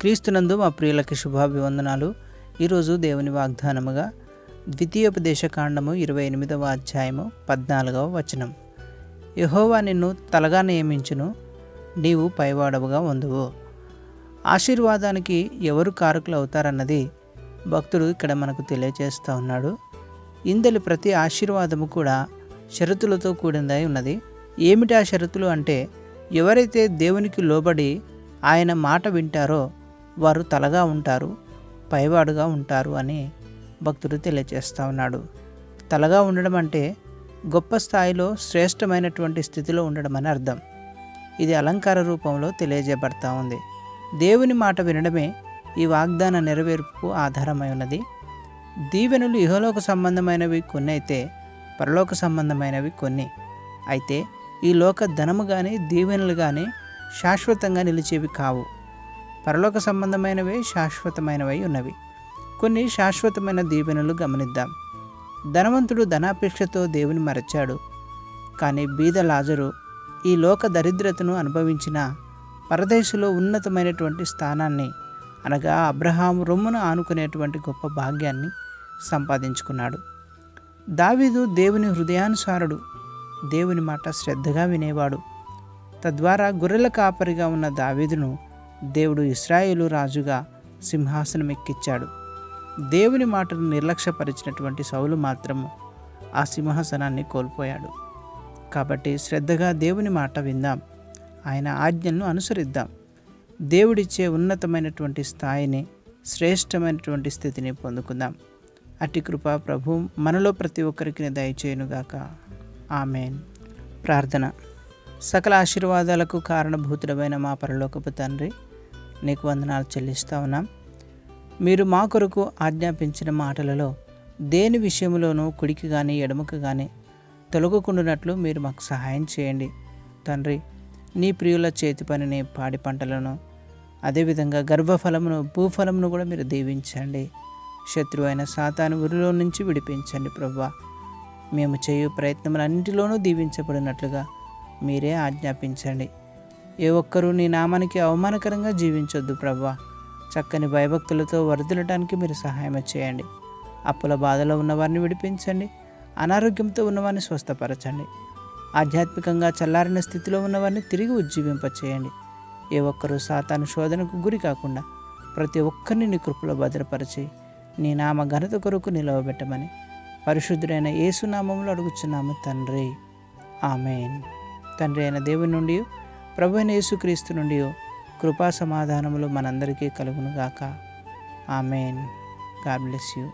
క్రీస్తునందు మా ప్రియులకి శుభాభివందనాలు. ఈరోజు దేవుని వాగ్దానముగా ద్వితీయోపదేశ కాండము ఇరవై ఎనిమిదవ అధ్యాయము పద్నాలుగవ వచనం. యహోవా నిన్ను తలగా నియమించును నీవు పైవాడవుగా ఉందువు. ఆశీర్వాదానికి ఎవరు కారకులు అవుతారన్నది భక్తుడు ఇక్కడ మనకు తెలియజేస్తూ ఉన్నాడు. ఇందలి ప్రతి ఆశీర్వాదము కూడా షరతులతో కూడినదై ఉన్నది. ఏమిటి ఆ షరతులు అంటే ఎవరైతే దేవునికి లోబడి ఆయన మాట వింటారో వారు తలగా ఉంటారు పైవాడుగా ఉంటారు అని భక్తుడు తెలియజేస్తూ ఉన్నాడు. తలగా ఉండడం అంటే గొప్ప స్థాయిలో శ్రేష్టమైనటువంటి స్థితిలో ఉండడం అని అర్థం. ఇది అలంకార రూపంలో తెలియజేయబడతా ఉంది. దేవుని మాట వినడమే ఈ వాగ్దాన నెరవేర్పుకు ఆధారమై ఉన్నది. దీవెనలు ఇహలోక సంబంధమైనవి కొన్ని అయితే పరలోక సంబంధమైనవి కొన్ని అయితే ఈ లోక ధనము కానీ దీవెనలు కానీ శాశ్వతంగా నిలిచేవి కావు. పరలోక సంబంధమైనవే శాశ్వతమైనవై ఉన్నవి. కొన్ని శాశ్వతమైన దీవెనలు గమనిద్దాం. ధనవంతుడు ధనాపేక్షతో దేవుని మరచాడు. కానీ బీద లాజరు ఈ లోక దరిద్రతను అనుభవించిన పరదేశంలో ఉన్నతమైనటువంటి స్థానాన్ని అనగా అబ్రహాం రొమ్మును ఆనుకునేటువంటి గొప్ప భాగ్యాన్ని సంపాదించుకున్నాడు. దావీదు దేవుని హృదయానుసారుడు దేవుని మాట శ్రద్ధగా వినేవాడు. తద్వారా గొర్రెల కాపరిగా ఉన్న దావీదును దేవుడు ఇస్రాయేలు రాజుగా సింహాసనం ఎక్కిచ్చాడు దేవుని మాటను నిర్లక్ష్యపరిచినటువంటి సౌలు మాత్రము ఆ సింహాసనాన్ని కోల్పోయాడు. కాబట్టి శ్రద్ధగా దేవుని మాట విందాం. ఆయన ఆజ్ఞలను అనుసరిద్దాం. దేవుడిచ్చే ఉన్నతమైనటువంటి స్థాయిని శ్రేష్టమైనటువంటి స్థితిని పొందుకుందాం. అట్టి కృప ప్రభు మనలో ప్రతి ఒక్కరికి దయచేయునుగాక. ఆమెన్. ప్రార్థన. సకల ఆశీర్వాదాలకు కారణభూతుడమైన మా పరలోకపు తండ్రి నీకు వందనాలు చెల్లిస్తా ఉన్నాం. మీరు మా కొరకు ఆజ్ఞాపించిన మాటలలో దేని విషయంలోనూ కుడికి కానీ ఎడమకు కానీ తొలగకుండానట్లు మీరు మాకు సహాయం చేయండి. తండ్రి నీ ప్రియుల చేతి పనిని పాడి పంటలను అదేవిధంగా గర్భఫలమును భూఫలమును కూడా మీరు దీవించండి. శత్రువు అయిన సాతాను ఉరిలో నుంచి విడిపించండి ప్రభా మేము చేయు ప్రయత్నములన్నింటిలోనూ దీవించబడినట్లుగా మీరే ఆజ్ఞాపించండి. ఏ ఒక్కరూ నీ నామానికి అవమానకరంగా జీవించొద్దు ప్రభా. చక్కని భయభక్తులతో వరదలటానికి మీరు సహాయం చేయండి. అప్పుల బాధలో ఉన్నవారిని విడిపించండి. అనారోగ్యంతో ఉన్నవారిని స్వస్థపరచండి. ఆధ్యాత్మికంగా చల్లారిన స్థితిలో ఉన్నవారిని తిరిగి ఉజ్జీవింపచేయండి. ఏ ఒక్కరూ సాతాను శోధనకు గురి కాకుండా ప్రతి ఒక్కరిని నీ కృపలో భద్రపరిచి నీ నామ ఘనత కొరకు నిలవబెట్టమని పరిశుద్ధుడైన యేసునామంలో అడుగుచున్నాము తండ్రి. ఆమెన్. తండ్రి అయిన దేవుని నుండి ప్రభు యేసుక్రీస్తు నుండి కృపా సమాధానములు మనందరికీ కలుగునుగాక. ఆమెన్. God bless you.